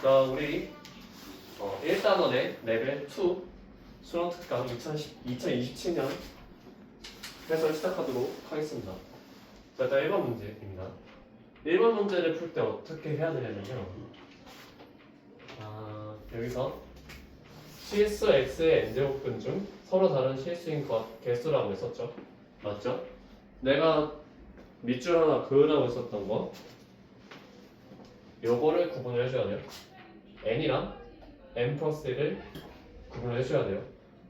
자, 우리 어, 1단원의 레벨 2 수능 특강 2010, 2027년 해설 시작하도록 하겠습니다. 자, 일단 1번 문제입니다. 1번 문제를 풀 때 어떻게 해야 되냐면요. 아, 여기서 실수 x의 n제곱근 중 서로 다른 실수인 것 개수라고 했었죠. 맞죠? 내가 밑줄 하나 그으라고 했었던 거 요거를 구분을 해줘야 돼요. N이랑 n 플러스 1을 구분을 해줘야 돼요.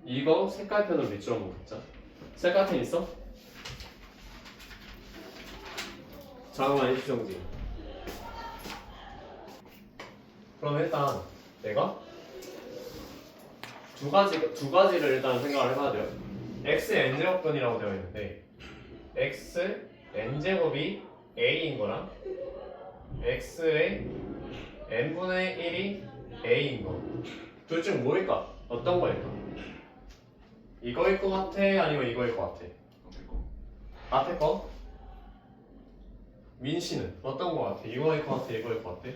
이거 색깔펜으로 밑줄 한번 긋자. 색깔펜 있어? 잠깐만 일주정지. 그럼 일단 내가 두 가지 두 가지를 일단 생각을 해봐야 돼요. x n 제곱분이라고 되어 있는데 x n 제곱이 a인 거랑 x의 n분의 1이 a인 거. 둘 중 뭐일까? 어떤 거일까? 이거일 것 같아? 아니면 이거일 것 같아? 앞에 거? 민 씨는 어떤 거 같아? 이거일 것 같아? 이거일 것 같아?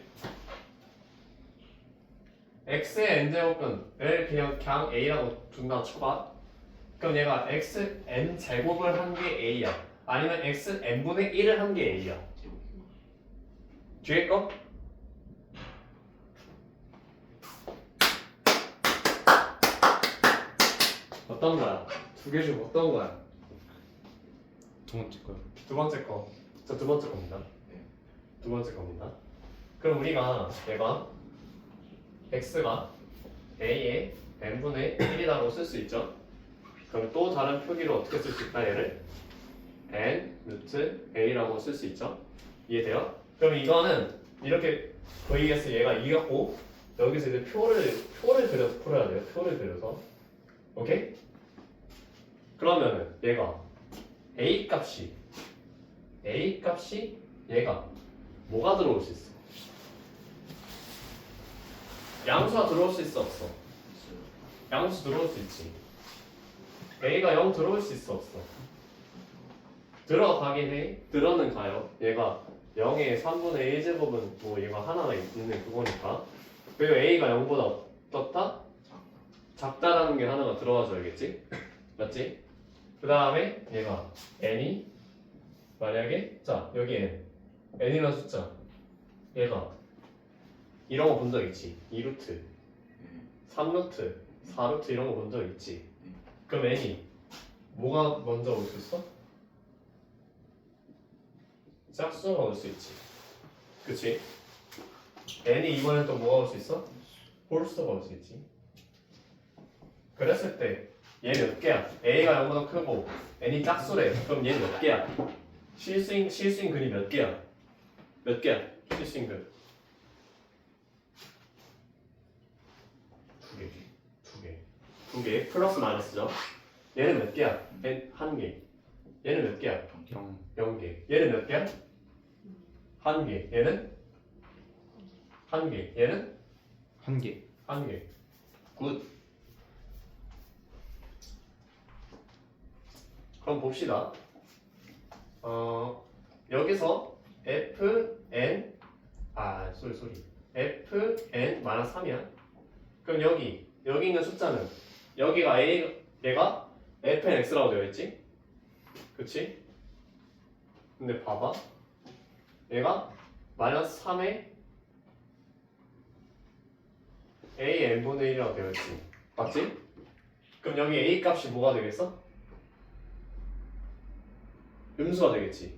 x의 n제곱근을 그냥 그냥 a라고 둔다 쳐봐. 그럼 얘가 x n 제곱을 한 게 a야. 아니면 x n분의 1을 한 게 a야. 뒤에 거? 어떤 거야? 두 개 중 어떤 거야? 두 번째 거요. 두 번째 거. 저 두 번째 겁니다. 두 번째 겁니다. 그럼 우리가 얘가 x가 a의 n분의 1이라고 쓸 수 있죠. 그럼 또 다른 표기로 어떻게 쓸 수 있다 얘를 n 루트 a라고 쓸 수 있죠. 이해돼요? 그럼 이거는 이렇게 보이겠어 얘가 이겼고 여기서 이제 표를 표를 그려서 풀어야 돼요. 표를 그려서 오케이? 그러면은 얘가 a 값이 a 값이 얘가 뭐가 들어올 수 있어? 양수가 들어올 수 있어 없어? 양수 들어올 수 있지. a가 0 들어올 수 있어 없어? 들어가긴 해. 들어는 가요. 얘가 0의 3분의 1제곱은 뭐 얘가 하나가 있는 그거니까. 그리고 a가 0보다 어떻다? 작다라는 게 하나가 들어가줘야겠지? 맞지? 그 다음에 얘가 n이 만약에 자 여기 n. n이라는 숫자. 얘가 이런 거 본 적 있지? 2루트. 3루트 4루트 이런 거 본 적 있지? 그럼 n이 뭐가 먼저 올 수 있어? 짝수가 올 수 있지. 그치? n이 이번엔 또 뭐가 올 수 있어? 홀수가 올 수 있지. 그랬을 때 얘 몇 개야? a가 0보다 크고 n이 짝수래 그럼 얘 몇 개야? 실수인 실수인 근이 몇 개야? 몇 개야? 실수인 근. 두 개, 두 개, 두 개. 플러스 마이너스죠. 얘는 몇 개야? n 한 개. 얘는 몇 개야? 영. 영 개. 얘는 몇 개야? 한 개. 얘는 한 개. 얘는 한 개. 한 개. 굿. 그럼 봅시다. 어, 여기서 f n 아, 소리 소리. f n 마이너스 3이야. 그럼 여기 여기 있는 숫자는 여기가 a 얘가 f n x라고 되어 있지? 그치? 근데 봐봐. 얘가 마이너스 3에 a n분의 1이라고 되어 있지. 맞지? 그럼 여기 a 값이 뭐가 되겠어? 음수가 되겠지.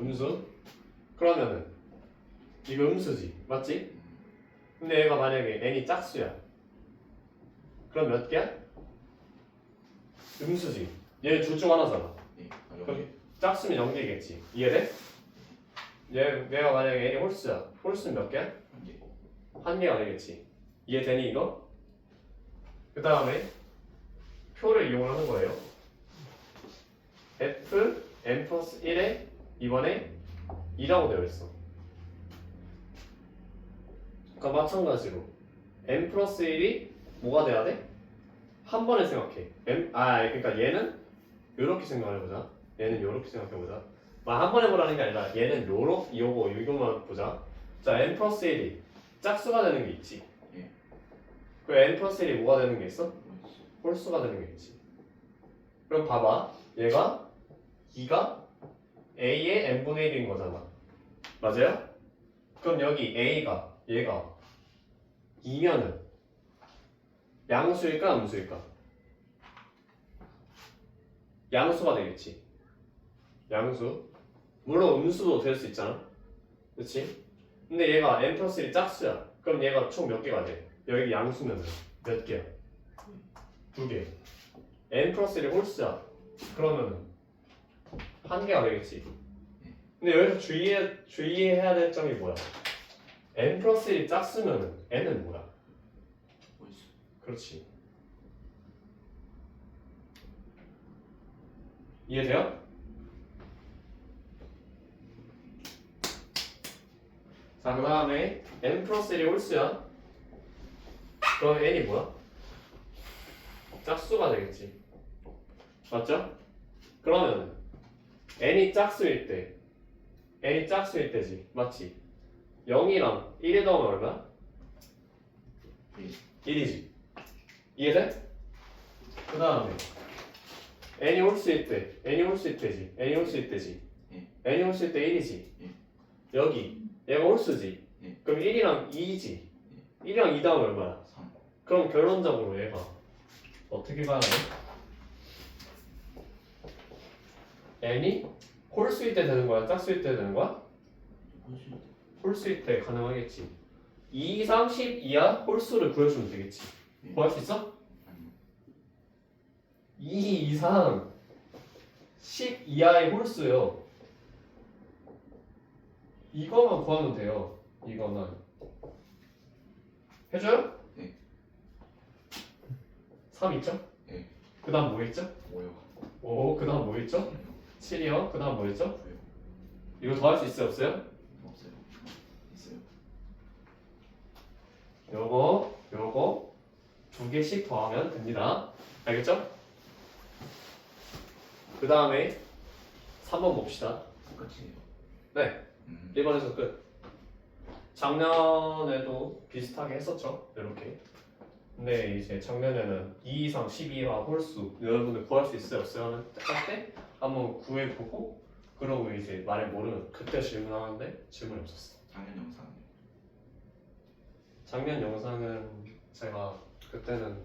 음수? 그러면은 이거 음수지. 맞지? 근데 얘가 만약에 n이 짝수야. 그럼 몇 개야? 음수지. 얘 둘 중 하나잖아. 그럼 짝수면 0개겠지. 이해돼? 얘, 얘가 만약에 n이 홀수야. 홀수는 몇 개야? 한 개가 되겠지. 이해되니 이거? 그 다음에 표를 이용하는 거예요. F n 플러스 1에 이번에 2라고 되어 있어. 그러니까 마찬가지로 n 플러스 1이 뭐가 돼야 돼? 한 번에 생각해. n 아 그러니까 얘는 이렇게 생각해보자. 얘는 이렇게 생각해보자. 아, 한 번에 보라는 게 아니라 얘는 요렇게 요거 이거만 보자. 자 n 플러스 1이 짝수가 되는 게 있지. 예. 그 n 플러스 1이 뭐가 되는 게 있어? 뭐였어? 홀수가 되는 게 있지. 그럼 봐봐. 얘가 2가 a의 n분의 1인 거잖아. 맞아요? 그럼 여기 a가 얘가 2면은 양수일까 음수일까? 양수가 되겠지. 양수. 물론 음수도 될 수 있잖아. 그렇지? 근데 얘가 n 플러스 1이 짝수야. 그럼 얘가 총 몇 개가 돼? 여기 양수면 몇 개야? 두 개. n 플러스 1이 홀수야. 그러면 한 개가 되겠지. 근데 여기서 주의해, 주의해야 될 점이 뭐야? n 플러스 1이 짝수면 n은 뭐야? 그렇지. 이해돼요? 자, 그 다음에 n 플러스 1이 홀수야. 그럼 n이 뭐야? 짝수가 되겠지. 맞죠? 그러면 n이 짝수일 때 n이 짝수일 때지. 맞지? 0이랑 1이 더하면 얼마야? 일. 1이지. 이해돼? 그 다음에 n이 홀수일 때 n이 홀수일 때지. n이 홀수일 때지. 예. n이 홀수일 때 1이지. 예. 여기 얘가 홀수지. 예. 그럼 1이랑 2이지. 1이랑 2 다음에 얼마야? 3. 그럼 결론적으로 얘가 어떻게 가야 돼? N이 홀수일 때 되는 거야? 짝수일 때 되는 거야? 홀수일 때 가능하겠지. 2 이상 10 이하 홀수를 구해주면 되겠지. 예. 구할 수 있어? 아니요. 2 이상 10 이하의 홀수요. 이거만 구하면 돼요. 이거만. 해줘요? 네. 3 있죠? 네. 그 다음 뭐 있죠? 뭐요? 5, 그 다음 뭐 있죠? 7이요? 그 다음 뭐 있죠? 뭐요? 이거 더할 수 있어요? 없어요? 없어요. 있어요. 요거, 요거 두 개씩 더하면 됩니다. 알겠죠? 그 다음에 3번 봅시다. 똑같이 해요. 네. 음. 1번에서 끝. 작년에도 비슷하게 했었죠. 이렇게. 근데 이제 작년에는 2 이상 12와 홀수 여러분들 구할 수 있어요? 없어요? 하는 할때 한번 구해보고 그러고 이제 말을 모르면 그때 질문하는데 질문이 없었어. 작년 영상. 작년 영상은 제가 그때는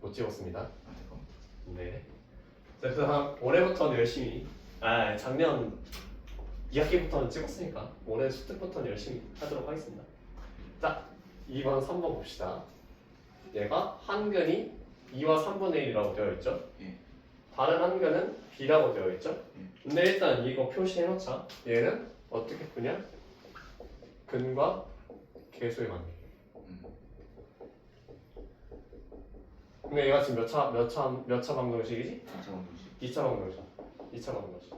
못 찍었습니다. 아. 네. 자, 그다음 올해부터는 열심히. 아 작년 2학기부터는 찍었으니까 올해 수특부터는 열심히 하도록 하겠습니다. 자, 2번, 3번 봅시다. 얘가 한근이 2와 3분의 1이라고 되어 있죠. 예. 다른 한근은 b라고 되어 있죠. 예. 근데 일단 이거 표시해 놓자. 얘는 어떻게 푸냐? 근과 계수의 관계. 음. 근데 얘가 지금 몇 차, 몇 차, 몇 차 방정식이지? 진짜 방정식. 2차 방정식. 2차 방정식.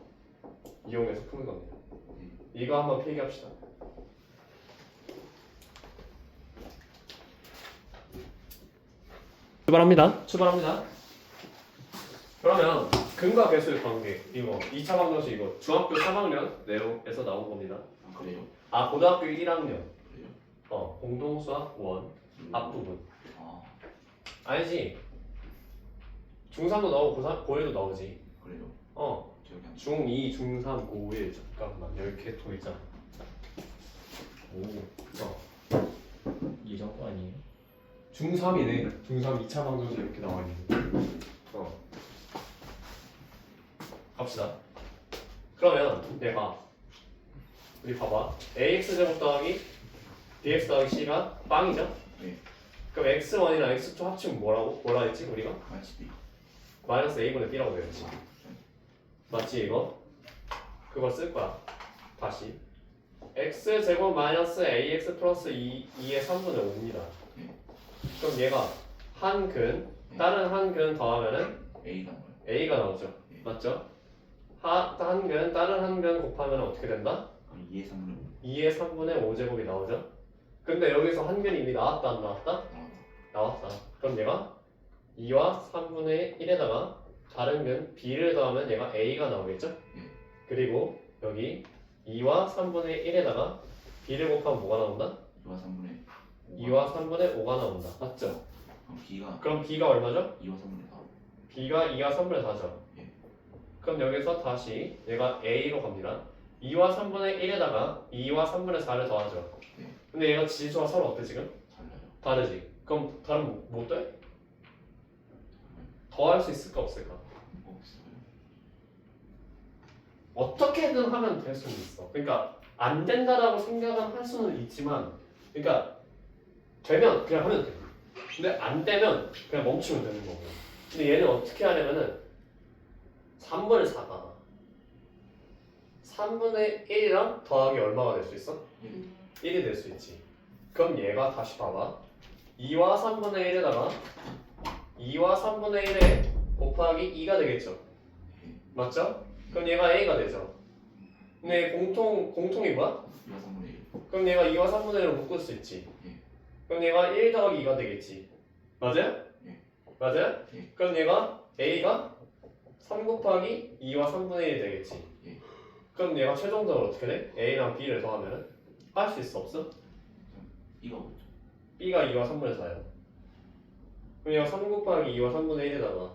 이용해서 푸는 겁니다. 예. 이거 한번 필기합시다. 출발합니다. 출발합니다. 그러면 근과 계수의 관계 이거 2차 방정식 이거 중학교 3학년 내용에서 나온 겁니다. 아 그래요? 아 고등학교 1학년 그래요? 어 공동수학 원 음. 앞부분 아 아니지 중3도 나오고 고3, 고1도 나오지 그래요? 어 기억이 안 나. 중2, 중3, 고1 잠깐만 여기 개토 있잖아 오, 어 예전 아니에요? 중3이네 중3 2차 방정식 이렇게 나와 있는 어 갑시다 그러면 내가 우리 봐봐 ax 제곱 더하기 bx 더하기 c가 빵이죠? 네. 그럼 x1이랑 x2 합치면 뭐라고? 뭐라 했지 우리가? 마이너스 B. 마이너스 a분의 b라고 되었지 네. 맞지 이거? 그걸 쓸 거야 다시 x 제곱 마이너스 ax 플러스 2, 2의 3분의 5입니다 네. 그럼 얘가 한근 다른 한 근 더하면은 A가 뭐예요? a가 나오죠 네. 맞죠? 하, 한근 다른 한근 곱하면 어떻게 된다? 그럼 2의 3분의 2의 3분의 5제곱이 나오죠 근데 여기서 한근이 이미 나왔다 안 나왔다? 5 나왔다. 나왔다 그럼 얘가 2와 3분의 1에다가 다른 근 b를 더하면 얘가 a가 나오겠죠? 예. 그리고 여기 2와 3분의 1에다가 b를 곱하면 뭐가 나온다? 2와 3분의 2와 3분의 5가 나온다. 맞죠? 그럼 B가 그럼 B가 얼마죠? 2와 3분의 4 B가 2와 3분의 4죠. 예. 그럼 여기서 다시 얘가 A로 갑니다. 2와 3분의 1에다가 2와 3분의 4를 더하죠. 네. 근데 얘가 지수가 서로 어때 지금? 달라요 다르지. 그럼 다른 뭐, 뭐 돼? 더할 수 있을까 없을까? 없어요 어떻게든 하면 될 수는 있어. 그러니까 안 된다라고 생각은 할 수는 있지만, 그러니까 되면 그냥 하면 돼. 근데 안 되면 그냥 멈추면 되는 거고. 근데 얘는 어떻게 하냐면은 3분의 4가 3분의 1이랑 더하기 얼마가 될 수 있어? 1이 될 수 있지. 그럼 얘가 다시 봐봐. 2와 3분의 1에다가 2와 3분의 1에 곱하기 2가 되겠죠. 맞죠? 그럼 얘가 A가 되죠. 근데 얘 공통 공통이 뭐야? 2와 3분의 1 그럼 얘가 2와 3분의 1을 묶을 수 있지. 예. 그럼 얘가 1 더하기 2가 되겠지. 맞아요? 예. 맞아요? 예. 그럼 얘가 A가 3 곱하기 2와 3분의 1이 되겠지. 예. 그럼 얘가 최종적으로 어떻게 돼? A랑 B를 더하면 할 수 있어 없어? B가 뭐죠? B가 2와 3분의 4야. 그럼 얘가 3 곱하기 2와 3분의 1에다가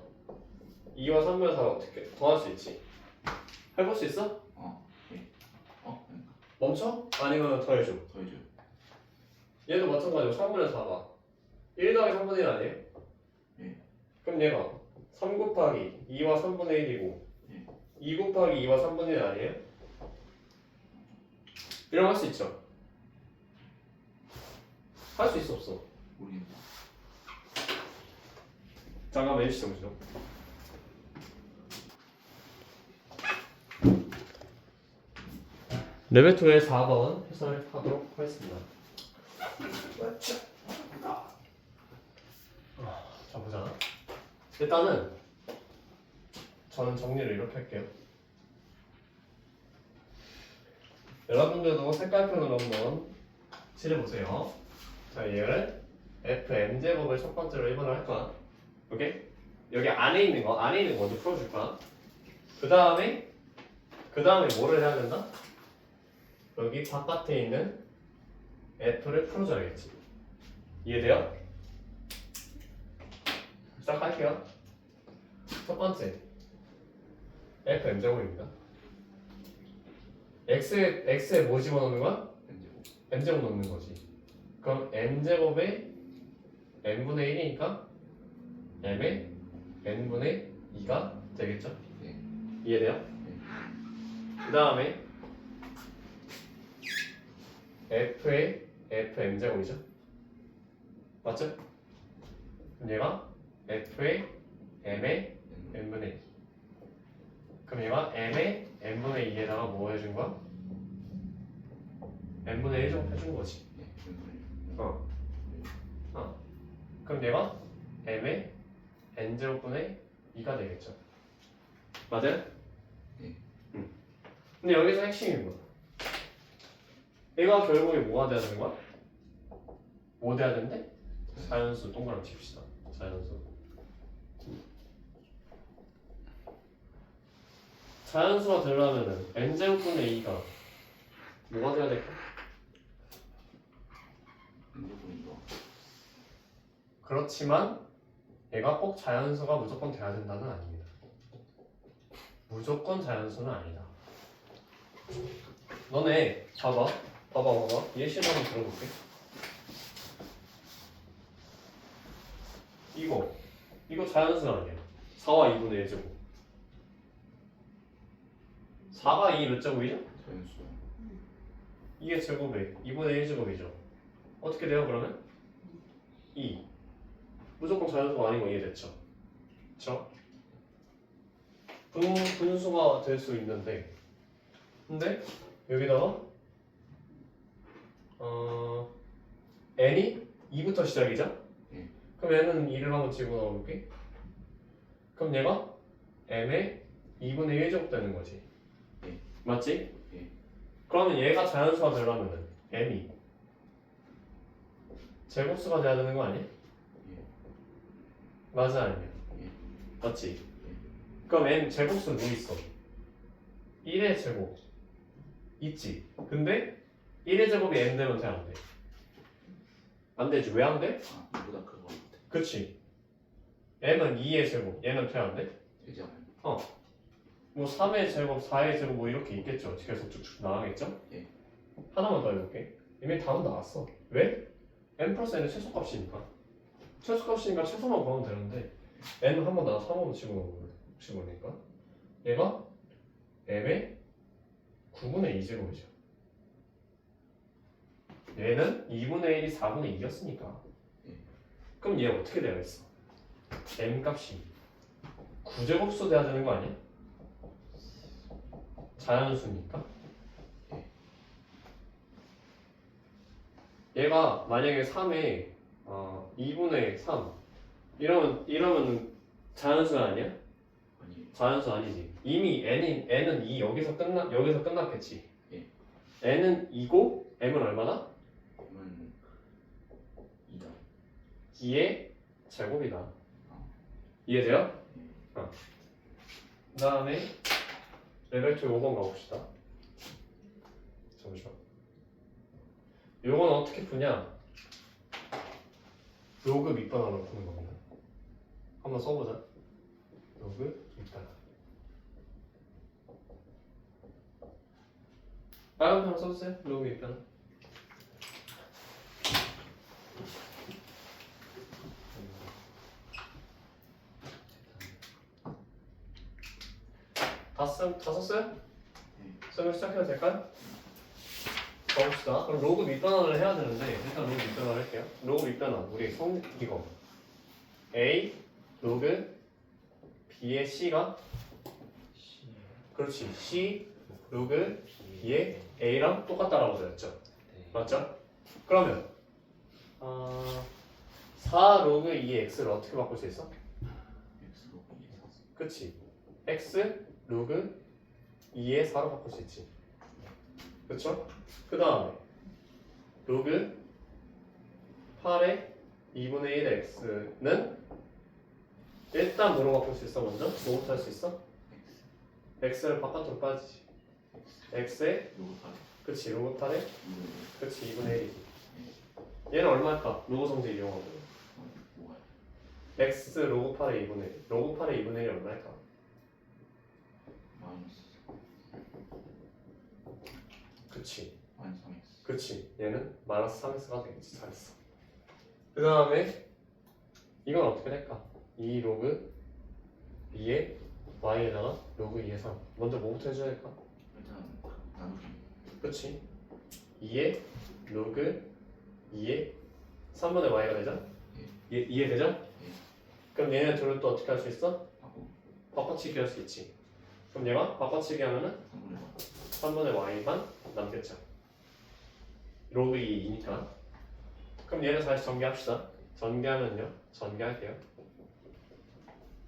2와 3분의 4를 어떻게 더할 수 있지? 해볼 수 있어? 어? 아닌가? 멈춰? 아니면 더해줘. 더해줘요 얘도 마찬가지로 3분의 4가 1 더하기 3분의 1 아니에요? 예. 그럼 얘가 3 곱하기 2와 3분의 1이고 예. 2 곱하기 2와 3분의 1 아니에요? 이런 거할수 있죠? 할 수 있어 없어? 모르겠다 잠깐만 해주시죠 보시죠 레벨 2의 4번 해설하도록 하겠습니다 자 보자 일단은 저는 정리를 이렇게 할게요 여러분들도 색깔펜으로 한번 칠해보세요 자 얘를 fm제곱을 첫 번째로 1번을 할 거야 오케이? 여기 안에 있는 거 안에 있는 거 먼저 풀어줄 거야 그 다음에 그 다음에 뭐를 해야 된다? 여기 바깥에 있는 f를 풀어줘야겠지 이해돼요? 시작할게요 첫 번째 fm 제곱입니다 x x에 뭐 집어넣는 거야? N제곱 m 제곱 넣는 거지 그럼 m 제곱에 n분의 1이니까 m에 n분의 2가 되겠죠? 네. 이해돼요? 그 다음에 f의 fm 제곱이죠? 맞죠? 그럼 얘가 f의 m의 N n분의 2 그럼 얘가 m의 n분의 2에다가 뭐 해준 거야? n분의 1 제곱 해준 거지 네 N분의 1 어. 어. 그럼 얘가 m의 n제곱분의 2가 되겠죠. 맞아요? 네. 응. 근데 여기서 핵심이 뭐야? 얘가 결국에 뭐가 돼야 되는 거야? 뭐 돼야 되는데? 자연수 동그라미 칩시다. 자연수. 자연수가 되려면은 n제곱분의 2가 뭐가 돼야 될까? 그렇지만 얘가 꼭 자연수가 무조건 돼야 된다는 아닙니다. 무조건 자연수는 아니다. 너네 봐봐, 봐봐, 봐봐. 예시 한번 들어볼게. 이거, 이거 자연수 아니야. 4와 2분의 1 제곱. 4가 2 몇 제곱이죠? 자연수 이게 제곱에 2분의 1 제곱이죠. 어떻게 돼요 그러면? 2. 무조건 자연수가 아닌 거 이해됐죠? 그쵸? 분, 분수가 될 수 있는데 근데 여기다가 어 n이 2부터 시작이죠? 예. 그럼 n은 2를 한번 집어넣어 볼게 그럼 얘가 m의 2분의 1제곱 되는 거지 예. 맞지? 예. 그러면 얘가 자연수가 되려면은 m이 제곱수가 돼야 되는 거 아니야? 예. 맞아 아니야? 예. 맞지? 그럼 n 제곱수 뭐 있어? 1의 제곱 있지? 근데 1의 제곱이 n 되면 돼안 돼? 안 되지 왜 안 돼? 아 이보다 그거 같아. 그치 m은 2의 제곱 얘는 돼안 돼? 되지 않아요? 뭐 3의 제곱, 4의 제곱 뭐 이렇게 있겠죠. 계속 쭉쭉 나가겠죠? 예. 하나만 더 해볼게. 이미 답은 나왔어. 왜? n 플러스 n은 최소값이니까. 최소값이니까 최소만 구하면 되는데 n은 한번 나와 3번 치고 치고니까 얘가 m의 9분의 2제곱이죠. 얘는 2분의 1이 4분의 2였으니까. 예. 그럼 얘 어떻게 되어 있어? m 값이 9제곱수 돼야 되는 거 아니야? 자연수니까. 얘가 만약에 3에 어, 2분의 3 이러면 이러면 자연수 아니야? 아니 자연수 아니지. 이미 n인 n은 2 여기서 끝나 여기서 끝났겠지. 예. n은 2고 m은 얼마나? 그러면 이다. 2의 제곱이다. 이해돼요? 어. 그다음에 레벨 2 5번 가봅시다. 잠시만. 요건 어떻게 푸냐? 로그 밑반환으로 푸는 겁니다. 한번 써보자. 로그 밑반환. 빨간 펜 써주세요. 로그 밑반환. 다, 쓴, 다 썼어요? 쓰면 시작해도 될까요? 가봅시다. 그럼 로그 밑변환을 해야 되는데 일단 로그 밑변환 할게요. 로그 밑변환 우리 성 이거 a 로그 b의 c가 그렇지 c 로그 b의 a랑 똑같다라고 되었죠. 네. 맞죠? 그러면 어, 4 로그 2의 x를 어떻게 바꿀 수 있어? 그치 x 로그 2의 4로 바꿀 수 있지 그쵸? 그 다음에 로그 8의 2분의 1의 x는 일단 뭐로 바꿀 수 있어 먼저? 뭐부터 할 수 있어? x를 바깥으로 빠지지 x의 그치 로그 8의 이거 그치 2분의 1이지 얘는 얼마일까? 로그 성질 이용하고 뭐야? x 로그 8의 2분의 1 로그 8의 2분의 1이 얼마일까? 마이너스 그치. 3x. 그치. 얘는 마이너스 3x가 되겠지. 잘했어. 그 다음에 이건 어떻게 될까? 2 로그 2의 y에다가 로그 2의 3 먼저 뭐부터 해줘야 될까? 일단 나누기. 그치. 2의 로그 2의 3분의 y가 되죠? 예, 이해되죠? 그럼 얘네 둘을 또 어떻게 할 수 있어? 하고 바꿔치기 할 수 있지 그럼 얘가 바꿔치기 하면은 3분의 3분의 y만 남겠죠. 로그 2 2니까. 그럼 얘를 다시 전개합시다. 전개하면요. 전개할게요.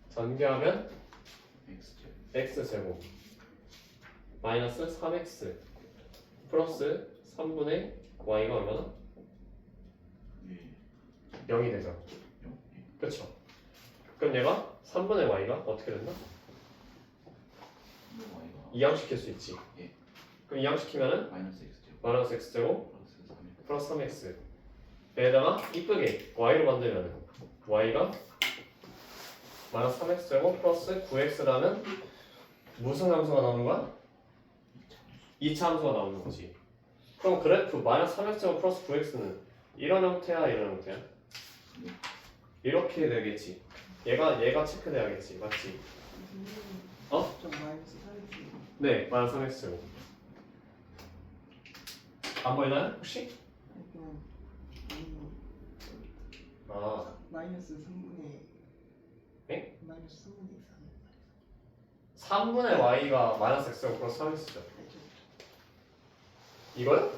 전개하면 x제곱. 마이너스 3x 플러스 3분의 y가 얼마나? 예. 0이 되죠. 0. 예. 그렇죠. 그럼 얘가 3분의 y가 어떻게 된다? 3분의 y가 이항시킬 수 있지. 예. 그럼 이항시키면은 마이너스 x제곱 마이너스 x제곱 플러스 3x. 플러스 3x 여기다가 이쁘게 y로 만들면 y가 마이너스 3x 제곱 플러스 9x라는 무슨 함수가 나오는 거야? 2차 함수가 나오는 거지 그럼 그래프 마이너스 3x 제곱 플러스 9x는 이런 형태야 이런 형태야? 네. 이렇게 되겠지 얘가 얘가 체크돼야겠지 맞지? 어? 좀 마이너스 3x 네. 마이너스 3x 제곱 안 보이나요 혹시? 음, 아. 마이너스 3분의 네? 마이너스 3분의 3 3분의 y가 마이너스 x 제곱 플러스 3x죠 이거요?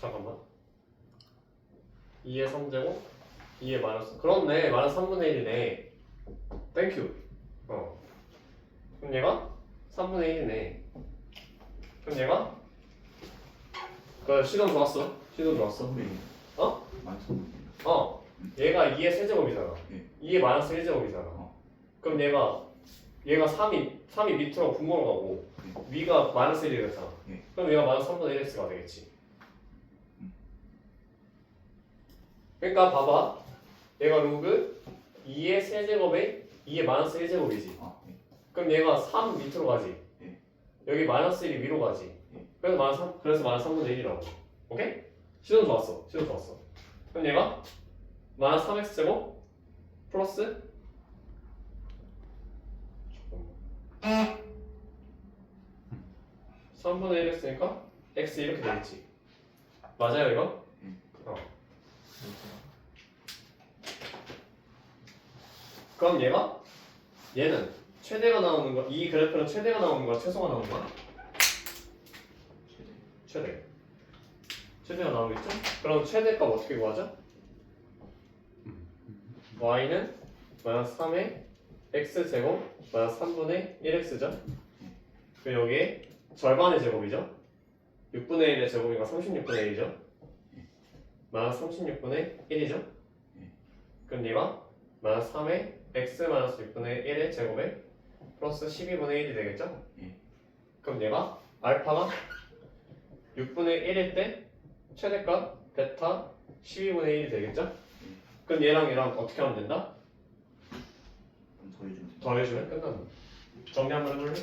잠깐만. 2의 3제곱 2의 마이너스 그렇네. 마이너스 3분의 1이네. 땡큐 어 그럼 얘가 3분의 1이네 그럼 얘가 그 시동 좋았어 시동 좋았어 3분의 어? 마이너스 3분의 1. 어 얘가 2의 세제곱이잖아 예. 2의 마이너스 1제곱이잖아 어. 그럼 얘가 얘가 3이 3이 밑으로 분모로 가고 위가 마이너스 1이 되잖아 예. 그럼 얘가 마이너스 3분의 1x가 되겠지 그러니까 봐봐. 얘가 로그 2의 세제곱에 2의 마이너스 1제곱이지. 아, 네. 그럼 얘가 3 밑으로 가지. 예. 여기 마이너스 1이 위로 가지. 예. 그래서 마이너스 3, 그래서 마이너스 3분의 1이라고. 오케이? 시도 좋았어. 시도 좋았어. 그럼 얘가 마이너스 3x 제곱 플러스 잠깐만. 3분의 1 했으니까 x 이렇게 되겠지. 맞아요 이거? 응. 어. 그럼 얘가 얘는 최대가 나오는 거, 이 그래프는 최대가 나오는 거야, 최소가 나오는 거야? 최대. 최대. 최대가 나오겠죠? 그럼 최대값 어떻게 구하죠? y는 마이너스 3의 x 제곱 마이너스 3분의 1x죠? 그 여기에 절반의 제곱이죠? 6분의 1의 제곱이니까 36분의 1이죠? 마이너스 36분의 1이죠? 그럼 얘가 마이너스 3의 x 마이너스 6분의 1의 제곱에 플러스 12분의 1이 되겠죠? 예. 그럼 얘가 알파가 6분의 1일 때 최대값 베타 12분의 1이 되겠죠? 그럼 얘랑 얘랑 어떻게 하면 된다? 더해주면. 더해주면 끝난다. 정리 한번 해볼래?